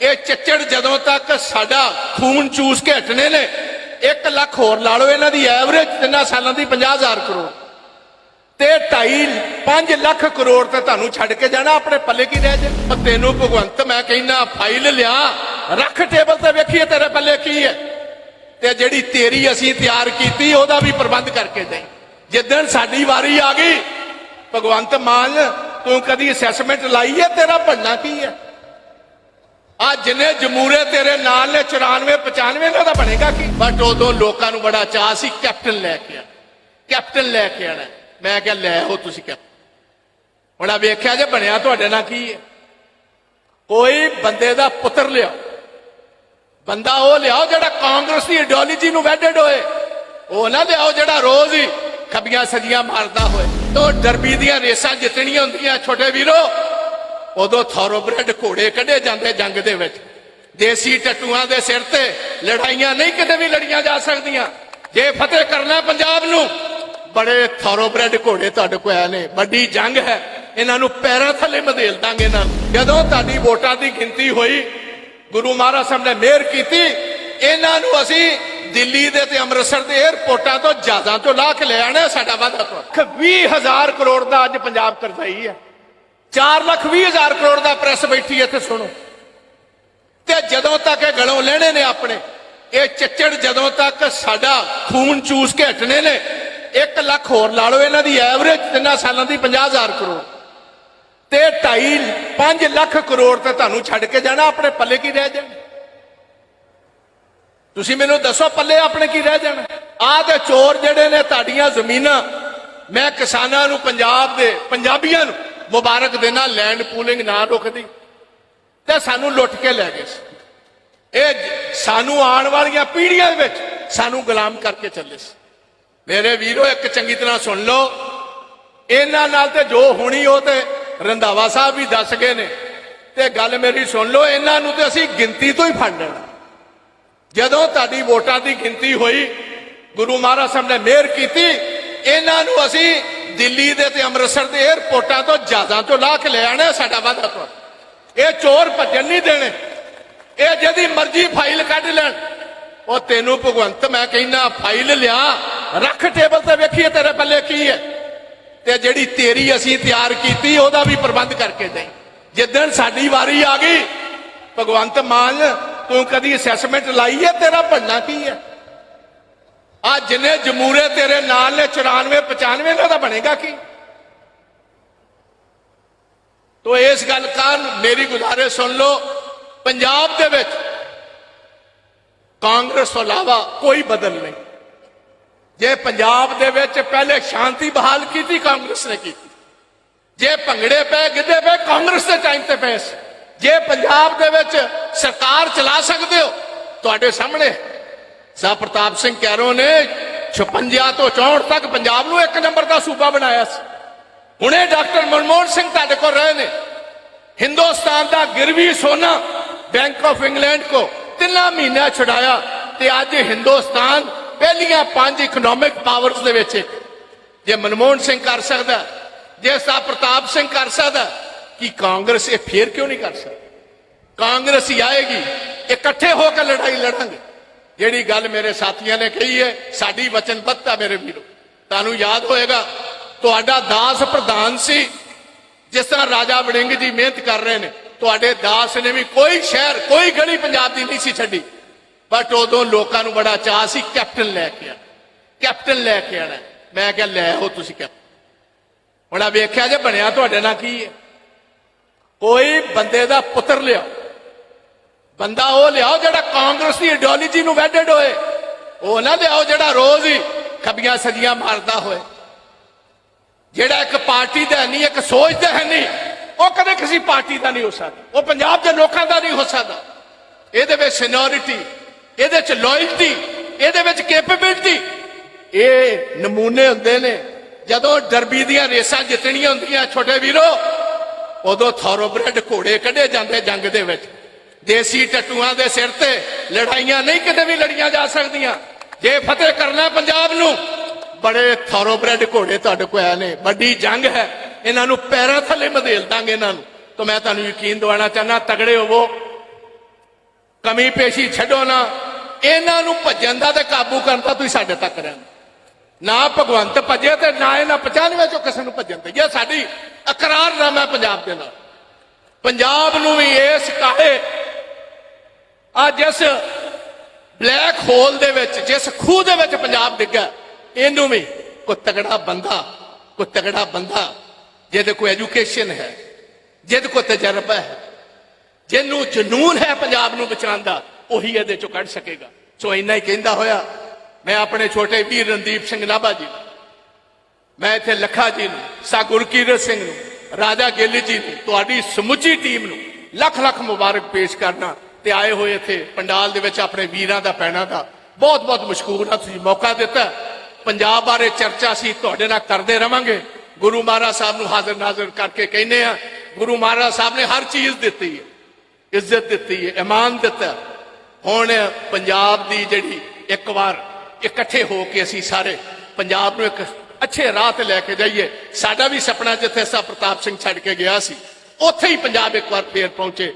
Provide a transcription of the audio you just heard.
ਇਹ ਚੱਚੜ ਜਦੋਂ ਤੱਕ ਸਾਡਾ ਖੂਨ ਚੂਸ ਕੇ ਹਟਨੇ ਨੇ 1 ਲੱਖ ਹੋਰ ਲਾ ਲਓ ਇਹਨਾਂ ਦੀ ਐਵਰੇਜ ਤਿੰਨਾਂ ਸਾਲਾਂ ਦੀ 50000 ਕਰੋੜ। ਤੇ 2.5 5 ਲੱਖ ਕਰੋੜ ਤੇ ਤੁਹਾਨੂੰ ਛੱਡ ਕੇ ਜਾਣਾ ਆਪਣੇ ਪੱਲੇ ਕੀ ਰਹਿ ਜਾ? ਤੈਨੂੰ ਭਗਵੰਤ ਮੈਂ ਕਹਿੰਦਾ, ਫਾਈਲ ਲਿਆ, ਰੱਖ ਟੇਬਲ ਤੇ ਵੇਖੀਏ ਤੇਰੇ ਪੱਲੇ ਕੀ ਹੈ। ਤੇ ਜਿਹੜੀ ਤੇਰੀ ਅਸੀਂ ਤਿਆਰ ਕੀਤੀ, ਉਹਦਾ ਵੀ ਪ੍ਰਬੰਧ ਕਰਕੇ ਜਾਈ ਜਿੱਦਣ ਸਾਡੀ ਵਾਰੀ ਆ ਗਈ, ਭਗਵੰਤ ਮਾਨ, ਤੂੰ ਕਦੀ ਅਸੈਸਮੈਂਟ ਲਾਈ ਹੈ? ਤੇਰਾ ਭੰਨਾ ਕੀ ਹੈ? ਆ ਜਿੰਨੇ ਜਮੂਰੇ ਤੇਰੇ ਨਾਲ ਨੇ 94 95 ਦਾ ਬਣੇਗਾ ਕੀ? ਬਟ ਉਦੋਂ ਲੋਕਾਂ ਨੂੰ ਬੜਾ ਚਾਹ ਸੀ, ਕੈਪਟਨ ਲੈ ਕੇ ਆ ਕੈਪਟਨ ਲੈ ਕੇ ਆਣਾ ਮੈਂ ਕਿਹਾ, ਲੈ ਆਓ ਤੁਸੀਂ ਕੈਪਟਨ ਹੁਣ ਆ ਵੇਖਿਆ ਜੇ ਬਣਿਆ ਤੁਹਾਡੇ ਨਾਲ ਕੀ ਹੈ। ਕੋਈ ਬੰਦੇ ਦਾ ਪੁੱਤਰ ਲਿਆਓ। ਬੰਦਾ ਉਹ ਲਿਆਓ ਜਿਹੜਾ ਕਾਂਗਰਸ ਦੀ ਆਈਡੀਓਲੋਜੀ ਨੂੰ ਵੈਡਡ ਹੋਏ। ਉਹ ਨਾ ਲਿਆਓ ਜਿਹੜਾ ਰੋਜ਼ ਹੀ ਖੱਬੀਆਂ ਸਜੀਆਂ ਮਾਰਦਾ ਹੋਏ। ਤੋ ਡਰਬੀ ਦੀਆਂ ਰੇਸਾਂ ਜਿੱਤਣੀਆਂ ਹੁੰਦੀਆਂ, ਛੋਟੇ ਵੀਰੋ। ਉਦੋਂ ਥੋਰੋਬ੍ਰੈਡ ਘੋੜੇ ਕੱਢੇ ਜਾਂਦੇ ਜੰਗ ਦੇ ਵਿੱਚ। ਦੇਸੀ ਟੱਟੂਆਂ ਦੇ ਸਿਰ ਤੇ ਲੜਾਈਆਂ ਨਹੀਂ ਕਿਤੇ ਵੀ ਲੜੀਆਂ ਜਾ ਸਕਦੀਆਂ। ਜੇ ਫਤਿਹ ਕਰਨਾ ਪੰਜਾਬ ਨੂੰ, ਬੜੇ ਥੋਰੋਬ੍ਰੈਡ ਘੋੜੇ ਤੁਹਾਡੇ ਕੋਲ ਆਏ ਨੇ। ਵੱਡੀ ਜੰਗ ਹੈ। ਇਹਨਾਂ ਨੂੰ ਪੈਰਾਂ ਥੱਲੇ ਮਧੇਲ ਦਾਂਗੇ ਇਹਨਾਂ ਨੂੰ ਜਦੋਂ ਤੁਹਾਡੀ ਵੋਟਾਂ ਦੀ ਗਿਣਤੀ ਹੋਈ, ਗੁਰੂ ਮਹਾਰਾਜ ਸਾਹਿਬ ਨੇ ਮਿਹਰ ਕੀਤੀ, ਇਹਨਾਂ ਨੂੰ ਅਸੀਂ ਦਿੱਲੀ ਦੇ ਤੇ ਅੰਮ੍ਰਿਤਸਰ ਦੇ 에ਅਰਪੋਰਟਾਂ ਤੋਂ ਜਹਾਜ਼ਾਂ ਤੋਂ ਲਾ ਕੇ ਲੈ ਆਣਾ ਸਾਡਾ ਵਾਅਦਾ ਤੋਂ 20000 ਕਰੋੜ ਦਾ ਅੱਜ ਪੰਜਾਬ ਕਰਜ਼ਾਈ ਹੈ। 4 ਲੱਖ 20 ਹਜ਼ਾਰ ਕਰੋੜ ਦਾ ਪ੍ਰੈਸ ਬੈਠੀ ਇੱਥੇ ਸੁਣੋ। ਤੇ ਜਦੋਂ ਤੱਕ ਇਹ ਗਲੋਂ ਲੈਣੇ ਨੇ ਆਪਣੇ, ਇਹ ਚੱਚੜ ਜਦੋਂ ਤੱਕ ਸਾਡਾ ਖੂਨ ਚੂਸ ਕੇ ਹਟਨੇ ਨੇ 1 ਲੱਖ ਹੋਰ ਲਾ ਲਓ, ਇਹਨਾਂ ਦੀ ਐਵਰੇਜ ਤਿੰਨਾਂ ਸਾਲਾਂ ਦੀ 50000 ਕਰੋੜ। ਤੇ 2.5 5 ਲੱਖ ਕਰੋੜ ਤੇ ਤੁਹਾਨੂੰ ਛੱਡ ਕੇ ਜਾਣਾ, ਆਪਣੇ ਪੱਲੇ ਕੀ ਰਹਿ ਜਾਣਾ? ਤੁਸੀਂ ਮੈਨੂੰ ਦੱਸੋ, ਪੱਲੇ ਆਪਣੇ ਕੀ ਰਹਿ ਜਾਣਾ? ਆਹ ਤੇ ਚੋਰ ਜਿਹੜੇ ਨੇ ਤੁਹਾਡੀਆਂ ਜ਼ਮੀਨਾਂ, ਮੈਂ ਕਿਸਾਨਾਂ ਨੂੰ, ਪੰਜਾਬ ਦੇ ਪੰਜਾਬੀਆਂ ਨੂੰ ਮੁਬਾਰਕ ਦੇਣਾ ਲੈਂਡ ਪੂਲਿੰਗ ਨਾ ਰੁਕਦੀ। ਤੇ ਸਾਨੂੰ ਲੁੱਟ ਕੇ ਲੈ ਗਏ ਸੀ। ਇਹ ਸਾਨੂੰ ਆਉਣ ਵਾਲੀਆਂ ਪੀੜ੍ਹੀਆਂ ਵਿੱਚ ਸਾਨੂੰ ਗੁਲਾਮ ਕਰਕੇ ਚੱਲੇ ਸੀ। ਮੇਰੇ ਵੀਰੋ, ਇੱਕ ਚੰਗੀ ਤਰ੍ਹਾਂ ਸੁਣ ਲਓ। ਇਹਨਾਂ ਨਾਲ ਤੇ ਜੋ ਹੋਣੀ, ਉਹ ਤੇ ਰੰਧਾਵਾ ਸਾਹਿਬ ਵੀ ਦੱਸ ਗਏ ਨੇ। ਤੇ ਗੱਲ ਮੇਰੀ ਸੁਣ ਲਓ, ਇਹਨਾਂ ਨੂੰ ਤੇ ਅਸੀਂ ਗਿਣਤੀ ਤੋਂ ਹੀ ਫੜ ਲੈਣਾ। ਜਦੋਂ ਤੁਹਾਡੀ ਵੋਟਾਂ ਦੀ ਗਿਣਤੀ ਹੋਈ, ਗੁਰੂ ਮਹਾਰਾਜ ਸਾਹਿਬ ਨੇ ਮਿਹਰ ਕੀਤੀ, ਇਹਨਾਂ ਨੂੰ ਅਸੀਂ ਦਿੱਲੀ ਦੇ ਤੇ ਅੰਮ੍ਰਿਤਸਰ ਦੇ 에ਅਰਪੋਰਟਾਂ ਤੋਂ ਜਹਾਜ਼ਾਂ ਤੋਂ ਲਾ ਕੇ ਲੈ ਆਣਾ ਸਾਡਾ ਵਾਅਦਾ ਤੋਂ ਇਹ ਚੋਰ ਭੱਜਣ ਨਹੀਂ ਦੇਣੇ। ਇਹ ਜਿਹਦੀ ਮਰਜ਼ੀ ਫਾਈਲ ਕੱਢ ਲੈਣ। ਉਹ ਤੈਨੂੰ ਭਗਵੰਤ, ਮੈਂ ਕਹਿੰਦਾ, ਫਾਈਲ ਲਿਆ। ਰੱਖ ਟੇਬਲ ਤੇ ਵੇਖੀਏ ਤੇਰੇ ਪੱਲੇ ਕੀ ਹੈ। ਤੇ ਜਿਹੜੀ ਤੇਰੀ ਅਸੀਂ ਤਿਆਰ ਕੀਤੀ, ਉਹਦਾ ਵੀ ਪ੍ਰਬੰਧ ਕਰਕੇ ਦੇਈ। ਜਿੱਦਣ ਸਾਡੀ ਵਾਰੀ ਆ ਗਈ, ਭਗਵੰਤ ਮਾਨ, ਤੂੰ ਕਦੀ ਅਸੈਸਮੈਂਟ ਲਾਈ ਹੈ? ਤੇਰਾ ਭੰਨਾ ਕੀ ਹੈ? ਆ ਜਿੰਨੇ ਜਮੂਰੇ ਤੇਰੇ ਨਾਲ ਨੇ 94 95 ਦਾ ਤਾਂ ਬਣੇਗਾ ਕੀ? ਤੋ ਇਸ ਗੱਲ ਕਾਰਨ ਮੇਰੀ ਗੁਜ਼ਾਰਿਸ਼ ਸੁਣ ਲਓ, ਪੰਜਾਬ ਦੇ ਵਿੱਚ ਕਾਂਗਰਸ ਤੋਂ ਇਲਾਵਾ ਕੋਈ ਬਦਲ ਨਹੀਂ। ਜੇ ਪੰਜਾਬ ਦੇ ਵਿੱਚ ਪਹਿਲੇ ਸ਼ਾਂਤੀ ਬਹਾਲ ਕੀਤੀ, ਕਾਂਗਰਸ ਨੇ ਕੀਤੀ। ਜੇ ਭੰਗੜੇ ਪਏ ਗਿੱਧੇ ਪਏ ਕਾਂਗਰਸ ਦੇ ਟਾਈਮ ਤੇ ਪਏ ਸੀ। ਜੇ ਪੰਜਾਬ ਦੇ ਵਿੱਚ ਸਰਕਾਰ ਚਲਾ ਸਕਦੇ ਹੋ, ਤੁਹਾਡੇ ਸਾਹਮਣੇ ਸਾ ਪ੍ਰਤਾਪ ਸਿੰਘ ਕੈਰੋ ਨੇ 56 ਤੋਂ 64 ਤੱਕ ਪੰਜਾਬ ਨੂੰ ਇੱਕ ਨੰਬਰ ਦਾ ਸੂਬਾ ਬਣਾਇਆ ਸੀ। ਹੁਣੇ ਡਾਕਟਰ ਮਨਮੋਹਨ ਸਿੰਘ ਤੁਹਾਡੇ ਕੋਲ ਰਹੇ ਨੇ। ਹਿੰਦੁਸਤਾਨ ਦਾ ਗਿਰਵੀ ਸੋਨਾ ਬੈਂਕ ਆਫ ਇੰਗਲੈਂਡ ਕੋ ਤਿੰਨਾਂ ਮਹੀਨਾ ਛੁਡਾਇਆ ਤੇ ਅੱਜ ਹਿੰਦੁਸਤਾਨ ਪਹਿਲੀਆਂ ਪੰਜ ਇਕਨੋਮਿਕ ਪਾਵਰਸ ਦੇ ਵਿੱਚ ਇੱਕ। ਜੇ ਮਨਮੋਹਨ ਸਿੰਘ ਕਰ ਸਕਦਾ, ਜੇ ਸਾ ਪ੍ਰਤਾਪ ਸਿੰਘ ਕਰ ਸਕਦਾ, ਕਿ ਕਾਂਗਰਸ ਇਹ ਫੇਰ ਕਿਉਂ ਨਹੀਂ ਕਰ ਸਕਦੀ? ਕਾਂਗਰਸ ਹੀ ਆਏਗੀ, ਇਕੱਠੇ ਹੋ ਕੇ ਲੜਾਈ ਲੜਾਂਗੇ ਜਿਹੜੀ ਗੱਲ ਮੇਰੇ ਸਾਥੀਆਂ ਨੇ ਕਹੀ ਹੈ, ਸਾਡੀ ਵਚਨਬੱਧਤਾ ਮੇਰੇ ਵੀਰੋ। ਤੁਹਾਨੂੰ ਯਾਦ ਹੋਏਗਾ, ਤੁਹਾਡਾ ਦਾਸ ਪ੍ਰਧਾਨ ਸੀ, ਜਿਸ ਤਰ੍ਹਾਂ ਰਾਜਾ ਵੜਿੰਗ ਜੀ ਮਿਹਨਤ ਕਰ ਰਹੇ ਨੇ, ਤੁਹਾਡੇ ਦਾਸ ਨੇ ਵੀ ਕੋਈ ਸ਼ਹਿਰ, ਕੋਈ ਗਲੀ ਪੰਜਾਬ ਦੀ ਨਹੀਂ ਸੀ ਛੱਡੀ। ਬਟ ਉਦੋਂ ਲੋਕਾਂ ਨੂੰ ਬੜਾ ਚਾਹ ਸੀ, ਕੈਪਟਨ ਲੈ ਕੇ ਆ ਕੈਪਟਨ ਲੈ ਕੇ ਆਣਾ ਮੈਂ ਕਿਹਾ, ਲੈ ਹੋ ਤੁਸੀਂ ਕੈਪਟਨ। ਹੁਣ ਆ ਵੇਖਿਆ ਜੇ ਬਣਿਆ ਤੁਹਾਡੇ ਨਾਲ ਕੀ ਹੈ। ਕੋਈ ਬੰਦੇ ਦਾ ਪੁੱਤਰ ਲਿਆ ਬੰਦਾ ਉਹ ਲਿਆਓ ਜਿਹੜਾ ਕਾਂਗਰਸ ਦੀ ਆਈਡੀਓਲੋਜੀ ਨੂੰ ਵੈਡਡ ਹੋਏ। ਉਹ ਨਾ ਲਿਆਓ ਜਿਹੜਾ ਰੋਜ਼ ਹੀ ਖੱਬੀਆਂ ਸਜੀਆਂ ਮਾਰਦਾ ਹੋਏ। ਜਿਹੜਾ ਇੱਕ ਪਾਰਟੀ ਦਾ ਨਹੀਂ ਇੱਕ ਸੋਚ ਦਾ ਹੈ ਨਹੀਂ ਉਹ ਕਦੇ ਕਿਸੇ ਪਾਰਟੀ ਦਾ ਨਹੀਂ ਹੋ ਸਕਦਾ। ਉਹ ਪੰਜਾਬ ਦੇ ਲੋਕਾਂ ਦਾ ਨਹੀਂ ਹੋ ਸਕਦਾ। ਇਹਦੇ ਵਿੱਚ ਸੀਨੀਅਰਿਟੀ ਇਹਦੇ ਵਿੱਚ ਲਾਇਲਟੀ ਇਹਦੇ ਵਿੱਚ ਕੈਪੇਬਿਲਿਟੀ ਇਹ ਨਮੂਨੇ ਹੁੰਦੇ ਨੇ। ਜਦੋਂ ਡਰਬੀ ਦੀਆਂ ਰੇਸਾਂ ਜਿੱਤਣੀਆਂ ਹੁੰਦੀਆਂ, ਛੋਟੇ ਵੀਰੋ, ਉਦੋਂ ਥੋਰੋਬ੍ਰੈਡ ਘੋੜੇ ਕੱਢੇ ਜਾਂਦੇ ਜੰਗ ਦੇ ਵਿੱਚ। ਦੇਸੀ ਟੱਟੂਆਂ ਦੇ ਸਿਰ ਤੇ ਲੜਾਈਆਂ ਨਹੀਂ ਕਿਤੇ ਵੀ ਲੜੀਆਂ ਜਾ ਸਕਦੀਆਂ। ਜੇ ਫਤਿਹ ਕਰਨਾ ਪੰਜਾਬ ਨੂੰ, ਬੜੇ ਥੋਰੋਬ੍ਰੈਡ ਘੋੜੇ ਤੁਹਾਡੇ ਕੋਲ ਆਏ ਨੇ, ਵੱਡੀ ਜੰਗ ਹੈ। ਇਹਨਾਂ ਨੂੰ ਪੈਰਾਂ ਥੱਲੇ ਮਧੇਲ ਦਾਂਗੇ ਇਹਨਾਂ ਨੂੰ। ਤਾਂ ਮੈਂ ਤੁਹਾਨੂੰ ਯਕੀਨ ਦਿਵਾਉਣਾ ਚਾਹਨਾ ਤਗੜੇ ਹੋਵੋ। ਕਮੀ ਪੇਸ਼ੀ ਛੱਡੋ ਨਾ। ਇਹਨਾਂ ਨੂੰ ਭੱਜਣ ਦਾ ਤੇ ਕਾਬੂ ਕਰਨ ਦਾ ਤੁਸੀਂ ਸਾਡੇ ਤੱਕ ਰਹਿਣਾ ਨਾ ਭਗਵੰਤ ਭੱਜੇ ਤੇ ਨਾ ਇਹਨਾਂ 95 ਚੋਂ ਕਿਸੇ ਨੂੰ ਭੱਜਣ ਦੇ ਇਹ ਸਾਡੀ ਇਕਰਾਰਨਾਮਾ ਹੈ ਪੰਜਾਬ ਦੇ ਨਾਲ। ਪੰਜਾਬ ਨੂੰ ਵੀ ਇਸ ਕਾਹੇ ਅੱਜ ਜਿਸ ਬਲੈਕ ਹੋਲ ਦੇ ਵਿੱਚ, ਜਿਸ ਖੂਹ ਦੇ ਵਿੱਚ ਪੰਜਾਬ ਡਿੱਗਾ ਇਹਨੂੰ ਵੀ ਕੋਈ ਤਗੜਾ ਬੰਦਾ, ਕੋਈ ਤਗੜਾ ਬੰਦਾ, ਜਿਹਦੇ ਕੋਈ ਐਜੂਕੇਸ਼ਨ ਹੈ, ਜਿਹਦੇ ਕੋਲ ਤਜਰਬਾ ਹੈ, ਜਿਹਨੂੰ ਜਨੂਨ ਹੈ ਪੰਜਾਬ ਨੂੰ ਬਚਾਉਣ ਦਾ, ਉਹੀ ਇਹਦੇ ਚੋਂ ਕੱਢ ਸਕੇਗਾ। ਸੋ ਇੰਨਾ ਹੀ ਕਹਿੰਦਾ ਹੋਇਆ, ਮੈਂ ਆਪਣੇ ਛੋਟੇ ਵੀਰ ਰਣਦੀਪ ਸਿੰਘ ਨਾਭਾ ਜੀ ਨੂੰ, ਮੈਂ ਇੱਥੇ ਲੱਖਾ ਜੀ ਨੂੰ, ਸਾ ਸਿੰਘ ਨੂੰ, ਰਾਜਾ ਗਿੱਲ ਜੀ ਨੂੰ, ਤੁਹਾਡੀ ਸਮੁੱਚੀ ਟੀਮ ਨੂੰ ਲੱਖ ਲੱਖ ਮੁਬਾਰਕ ਪੇਸ਼ ਕਰਨਾ ਤੇ ਆਏ ਹੋਏ ਇੱਥੇ, ਪੰਡਾਲ ਦੇ ਵਿੱਚ ਆਪਣੇ ਵੀਰਾਂ ਦਾ ਪੈਣਾ ਦਾ। ਬਹੁਤ ਬਹੁਤ ਮਸ਼ਕੂਰ ਹਾਂ ਤੁਸੀਂ ਮੌਕਾ ਦਿੱਤਾ। ਪੰਜਾਬ ਬਾਰੇ ਚਰਚਾ ਸੀ ਤੁਹਾਡੇ ਨਾਲ ਕਰਦੇ ਰਵਾਂਗੇ। ਗੁਰੂ ਮਹਾਰਾਜ ਸਾਹਿਬ ਨੂੰ ਹਾਜ਼ਰ ਨਾਜ਼ਰ ਕਰਕੇ ਕਹਿੰਦੇ ਆ ਗੁਰੂ ਮਹਾਰਾਜ ਸਾਹਿਬ ਨੇ ਹਰ ਚੀਜ਼ ਦਿੱਤੀ ਹੈ। ਇੱਜ਼ਤ ਦਿੱਤੀ ਹੈ, ਇਮਾਨ ਦਿੱਤਾ। ਹੁਣ ਪੰਜਾਬ ਦੀ ਜਿਹੜੀ ਇੱਕ ਵਾਰ ਇਕੱਠੇ ਹੋ ਕੇ ਅਸੀਂ ਸਾਰੇ ਪੰਜਾਬ ਨੂੰ ਇੱਕ ਅੱਛੇ ਰਾਹ ਤੇ ਲੈ ਕੇ ਜਾਈਏ। ਸਾਡਾ ਵੀ ਸੁਪਨਾ ਜਿੱਥੇ ਸਾ ਪ੍ਰਤਾਪ ਸਿੰਘ ਛੱਡ ਕੇ ਗਿਆ ਸੀ, ਉੱਥੇ ਹੀ ਪੰਜਾਬ ਇੱਕ ਵਾਰ ਫੇਰ ਪਹੁੰਚੇ।